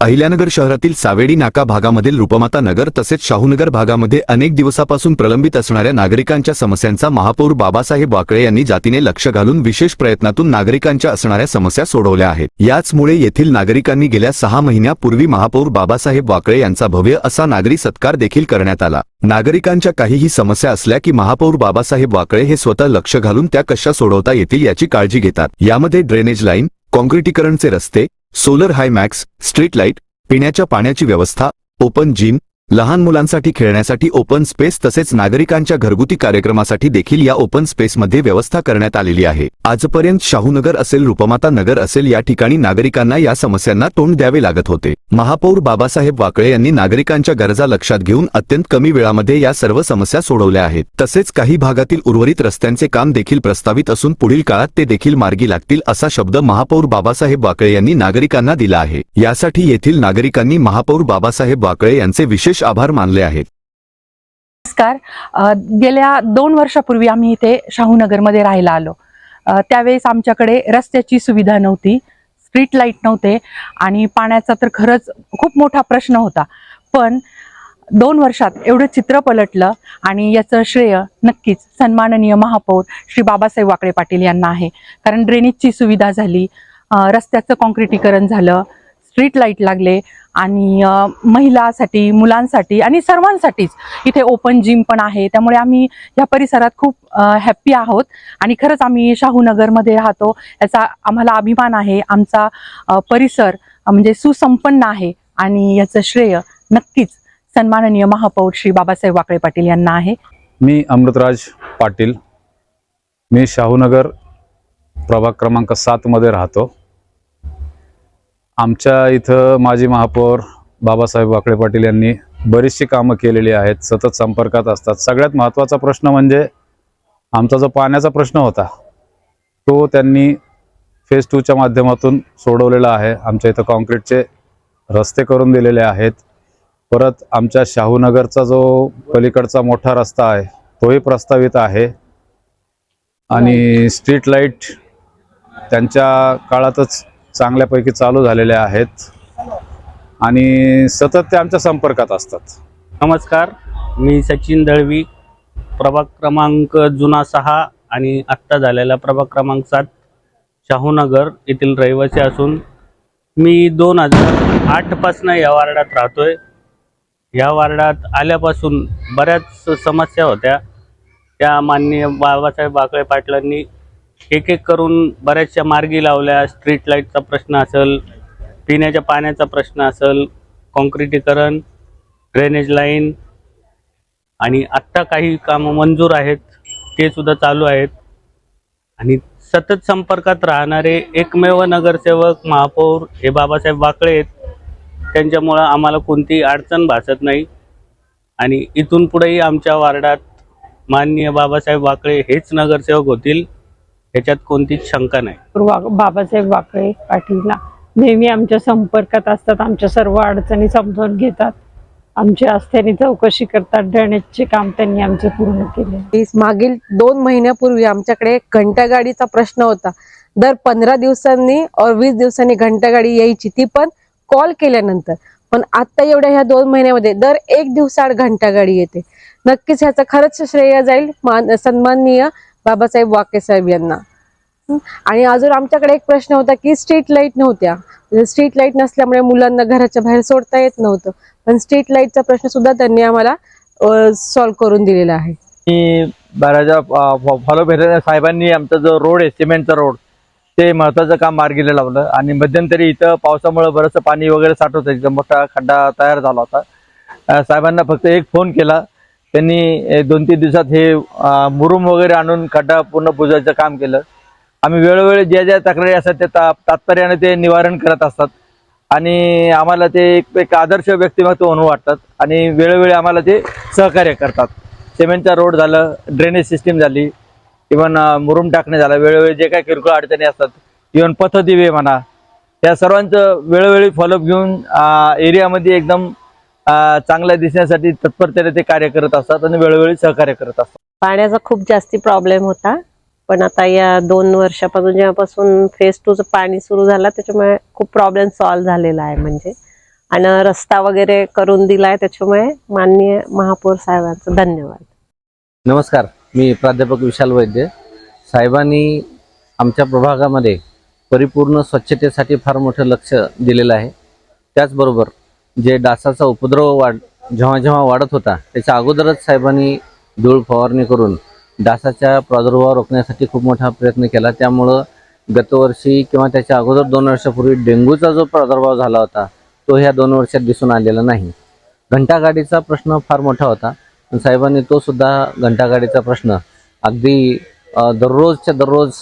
अहिल्यानगर शहरातील सावेडी नाका भागामधील रूपमाता नगर तसेच शाहूनगर भागामध्ये अनेक दिवसापासून प्रलंबित असणाऱ्या नागरिकांच्या समस्यांचा महापौर बाबासाहेब वाकळे यांनी जातीने लक्ष घालून विशेष प्रयत्नातून नागरिकांच्या असणाऱ्या समस्या सोडवल्या आहेत. याचमुळे येथील नागरिकांनी गेल्या सहा महिन्यापूर्वी महापौर बाबासाहेब वाकळे यांचा भव्य असा नागरी सत्कार देखील करण्यात आला. नागरिकांच्या काहीही समस्या असल्या की महापौर बाबासाहेब वाकळे हे स्वतः लक्ष घालून त्या कशा सोडवता येतील याची काळजी घेतात. यामध्ये ड्रेनेज लाईन कॉन्क्रिटीकरणचे रस्ते सोलर हाय मॅक्स स्ट्रीट लाइट पिण्याच्या पाण्याची व्यवस्था ओपन जिम लहान मुलांसाठी खेळण्यासाठी ओपन स्पेस तसेच नागरिकांच्या घरगुती कार्यक्रमासाठी देखील या ओपन स्पेसमध्ये व्यवस्था करण्यात आलेली आहे. आजपर्यंत शाहूनगर असेल रूपमाता नगर असेल या ठिकाणी नागरिकांना या समस्यांना तोंड द्यावे लागत होते. महापौर बाबासाहेब वाकळे यांनी नागरिकांच्या गरजा लक्षात घेऊन अत्यंत कमी वेळामध्ये या सर्व समस्या सोडवल्या आहेत. तसेच काही भागातील उर्वरित रस्त्यांचे काम देखील प्रस्तावित असून पुढील काळात ते देखील मार्गी लागतील असा शब्द महापौर बाबासाहेब वाकळे यांनी नागरिकांना दिला आहे. यासाठी येथील नागरिकांनी महापौर बाबासाहेब वाकळे यांचे विशेष आभार मानले आहेत. नमस्कार. गेल्या दोन वर्षापूर्वी आम्ही इथे शाहूनगरमध्ये राहायला आलो. त्यावेळेस आमच्याकडे रस्त्याची सुविधा नव्हती स्ट्रीट लाइट नव्हते आणि पाण्याचा तर खरंच खूप मोठा प्रश्न होता. पण दोन वर्षात एवढं चित्र पलटलं आणि याचं श्रेय नक्कीच सन्माननीय महापौर श्री बाबासाहेब वाकळे पाटील यांना आहे. कारण ड्रेनेजची सुविधा झाली रस्त्याचं कॉन्क्रिटीकरण झालं स्ट्रीट लाइट लागले आणि महिलासाठी मुलांसाठी आणि सर्वांसाठीच इथे ओपन जिम पण आहे. त्यामुळे आम्ही या परिसरात खूप हॅप्पी आहोत. आणि खरंच आम्ही शाहूनगरमध्ये राहतो. याचा आम्हाला अभिमान आहे. आमचा परिसर म्हणजे सुसंपन्न आहे. आणि याचं श्रेय नक्कीच सन्माननीय महापौर श्री बाबासाहेब वाकळे पाटील यांना आहे. मी अमृतराज पाटील. मी शाहूनगर प्रभाग क्रमांक सातमध्ये राहतो. आमच्या इथं माजी महापौर बाबासाहेब वाकळे पाटील यांनी बरीचशी कामं केलेली आहेत सतत संपर्कात असतात. सगळ्यात महत्त्वाचा प्रश्न म्हणजे आमचा जो पाण्याचा प्रश्न होता तो त्यांनी फेज टूच्या माध्यमातून सोडवलेला आहे. आमच्या इथं कॉन्क्रीटचे रस्ते करून दिलेले आहेत. परत आमच्या शाहूनगरचा जो पलीकडचा मोठा रस्ता आहे तोही प्रस्तावित आहे. आणि स्ट्रीट लाइट त्यांच्या काळातच चांगल्यापैकी चालू झालेल्या आहेत. आणि सतत ते आमच्या संपर्कात असतात. नमस्कार मी सचिन दळवी. प्रभाग क्रमांक जुना सहा आणि आत्ता झालेला प्रभाग क्रमांक सात शाहूनगर येथील रहिवासी असून मी दोन हजार आठपासनं या वार्डात राहतोय. या वार्डात आल्यापासून बऱ्याच समस्या होत्या. त्या माननीय बाबासाहेब बाकळे पाटलांनी एक एक करून बऱ्याचशा मार्गी लावल्या. स्ट्रीट लाईटचा प्रश्न असेल पिण्याच्या पाण्याचा प्रश्न असेल कॉन्क्रिटीकरण ड्रेनेज लाईन आणि आत्ता काही कामं मंजूर आहेत ते सुद्धा चालू आहेत. आणि सतत संपर्कात राहणारे एकमेव नगरसेवक महापौर हे बाबासाहेब वाकळे आहेत. त्यांच्यामुळं आम्हाला कोणतीही अडचण भासत नाही. आणि इथून पुढेही आमच्या वार्डात माननीय बाबासाहेब वाकळे हेच नगरसेवक होतील. ह्याच्यात कोणतीच शंका नाही. बाबासाहेब वाकळे पाटीलला नेहमी आमच्या संपर्कात असतात आमच्या सर्व अडचणी समजावून घेतात. आमच्या असत्याने चौकशी करतात ड्रेनेजचे काम त्यांनी आमचे पूर्ण केले. मागील दोन महिन्यापूर्वी आमच्याकडे घंटागाडीचा प्रश्न होता. दर पंधरा दिवसांनी और वीस दिवसांनी घंटागाडी यायची ती पण कॉल केल्यानंतर. पण आता एवढ्या ह्या दोन महिन्यामध्ये दर एक दिवसाआड घंटागाडी येते. नक्कीच ह्याचं खरंच श्रेय जाईल. मान सन्माननीय बाबासाहेब वाके साहेब यांना. आणि अजून आमच्याकडे एक प्रश्न होता की स्ट्रीट लाइट नव्हत्या. म्हणजे स्ट्रीट लाइट नसल्यामुळे मुलांना घराच्या बाहेर सोडता येत नव्हतं. पण स्ट्रीट लाईटचा प्रश्न सुद्धा त्यांनी आम्हाला सॉल्व्ह करून दिलेला आहे. मी बऱ्याचदा फॉलो भेटत साहेबांनी आमचा जो रोड आहे सिमेंटचा रोड ते महत्वाचं काम मार्गीला लावलं. आणि मध्यंतरी इथं पावसामुळे बरंचसं पाणी वगैरे साठत होतं. एकदम मोठा खड्डा तयार झाला होता. साहेबांना फक्त एक फोन केला. त्यांनी दोन तीन दिवसात हे मुरुम वगैरे आणून खड्डा पूर्ण पुजायचं काम केलं. आम्ही वेळोवेळी ज्या ज्या तक्रारी असतात त्या ता तात्पर्याने ते निवारण करत असतात. आणि आम्हाला ते एक एक आदर्श व्यक्तिमत्व म्हणून वाटतात. आणि वेळोवेळी आम्हाला ते सहकार्य करतात. सिमेंटचा रोड झालं ड्रेनेज सिस्टीम झाली इवन मुरुम टाकणे झालं वेळोवेळी जे काही किरकोळ अडचणी असतात इवन पथदिवे म्हणा त्या सर्वांचं वेळोवेळी फॉलोअप घेऊन एरियामध्ये एकदम चांगल्या दिसण्यासाठी तत्परतेने ते कार्य करत असतात आणि वेळोवेळी सहकार्य करत असतात. पाण्याचा खूप जास्ती प्रॉब्लेम होता. पण आता या दोन वर्षापासून जेव्हापासून फेज टूचं पाणी सुरू झालं त्याच्यामुळे खूप प्रॉब्लेम सॉल्व्ह झालेला आहे म्हणजे. आणि रस्ता वगैरे करून दिलाय त्याच्यामुळे माननीय महापौर साहेबांचं धन्यवाद. नमस्कार मी प्राध्यापक विशाल वैद्य. साहेबांनी आमच्या प्रभागामध्ये परिपूर्ण स्वच्छतेसाठी फार मोठं लक्ष दिलेलं आहे. त्याचबरोबर जे डासाचा उपद्रव वाढ जेव्हा जेव्हा वाढत होता त्याच्या अगोदरच साहेबांनी धूळ फवारणी करून डासाच्या प्रादुर्भाव रोखण्यासाठी खूप मोठा प्रयत्न केला. त्यामुळं गतवर्षी किंवा त्याच्या अगोदर दोन वर्षापूर्वी डेंग्यूचा जो प्रादुर्भाव झाला होता तो ह्या दोन वर्षात दिसून आलेला नाही. घंटागाडीचा प्रश्न फार मोठा होता. पण साहेबांनी तो सुद्धा घंटागाडीचा प्रश्न. अगदी दररोजच्या दररोज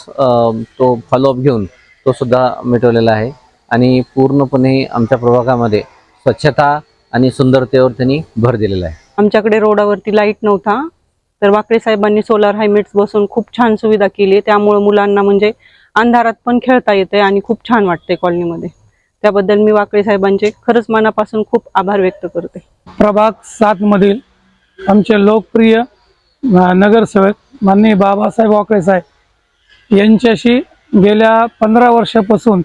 तो फॉलोअप घेऊन तो सुद्धा मिटवलेला आहे. आणि पूर्णपणे आमच्या प्रभागामध्ये स्वच्छता आणि सुंदरतेवर त्यांनी भर दिलेला आहे. आमच्याकडे रोडावरती लाइट नव्हता. तर वाकळे साहेबांनी सोलार हायमेट्स बसून खूप छान सुविधा केली. त्यामुळे मुलांना म्हणजे अंधारात पण खेळता येते आणि खूप छान वाटते कॉलनीमध्ये. त्याबद्दल मी वाकळे साहेबांचे खरंच मनापासून खूप आभार व्यक्त करते. प्रभाग सात मधील आमचे लोकप्रिय नगरसेवक माननीय बाबासाहेब वाकळे साहेब यांच्याशी गेल्या पंधरा वर्षापासून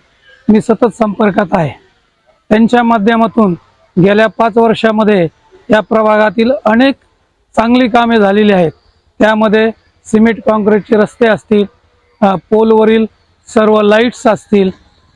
मी सतत संपर्कात आहे. त्यांच्या माध्यमातून गेल्या पाच वर्षामध्ये या प्रभागातील अनेक चांगली कामे झालेली आहेत. त्यामध्ये सिमेंट कॉन्क्रीटचे रस्ते असतील पोलवरील सर्व लाईट्स असतील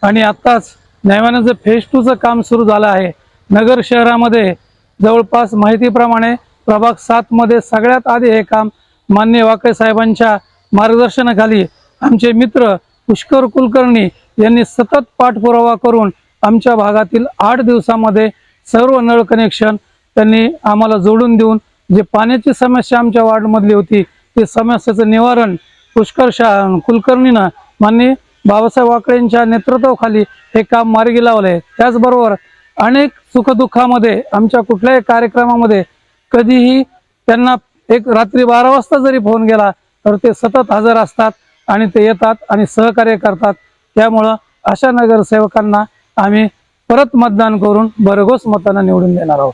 आणि आत्ताच नव्यानं जे फेज टूचं काम सुरू झालं आहे नगर शहरामध्ये जवळपास माहितीप्रमाणे प्रभाग सातमध्ये सगळ्यात आधी हे काम मान्य वाकळे साहेबांच्या मार्गदर्शनाखाली आमचे मित्र पुष्कर कुलकर्णी यांनी सतत पाठपुरावा करून आमच्या भागातील आठ दिवसामध्ये सर्व नळ कनेक्शन त्यांनी आम्हाला जोडून देऊन जे पाण्याची समस्या आमच्या वार्डमधली होती ते समस्येचं निवारण पुष्कर शाह कुलकर्णीनं माननीय बाबासाहेब वाकळेंच्या नेतृत्वाखाली हे काम मार्गी लावलं आहे त्याचबरोबर अनेक सुखदुःखामध्ये आमच्या कुठल्याही कार्यक्रमामध्ये कधीही त्यांना एक रात्री बारा वाजता जरी फोन गेला तर ते सतत हजर असतात आणि ते येतात आणि सहकार्य करतात. त्यामुळं अशा नगरसेवकांना आम्ही परत मतदान करून भरघोस मतानं निवडून देणार आहोत.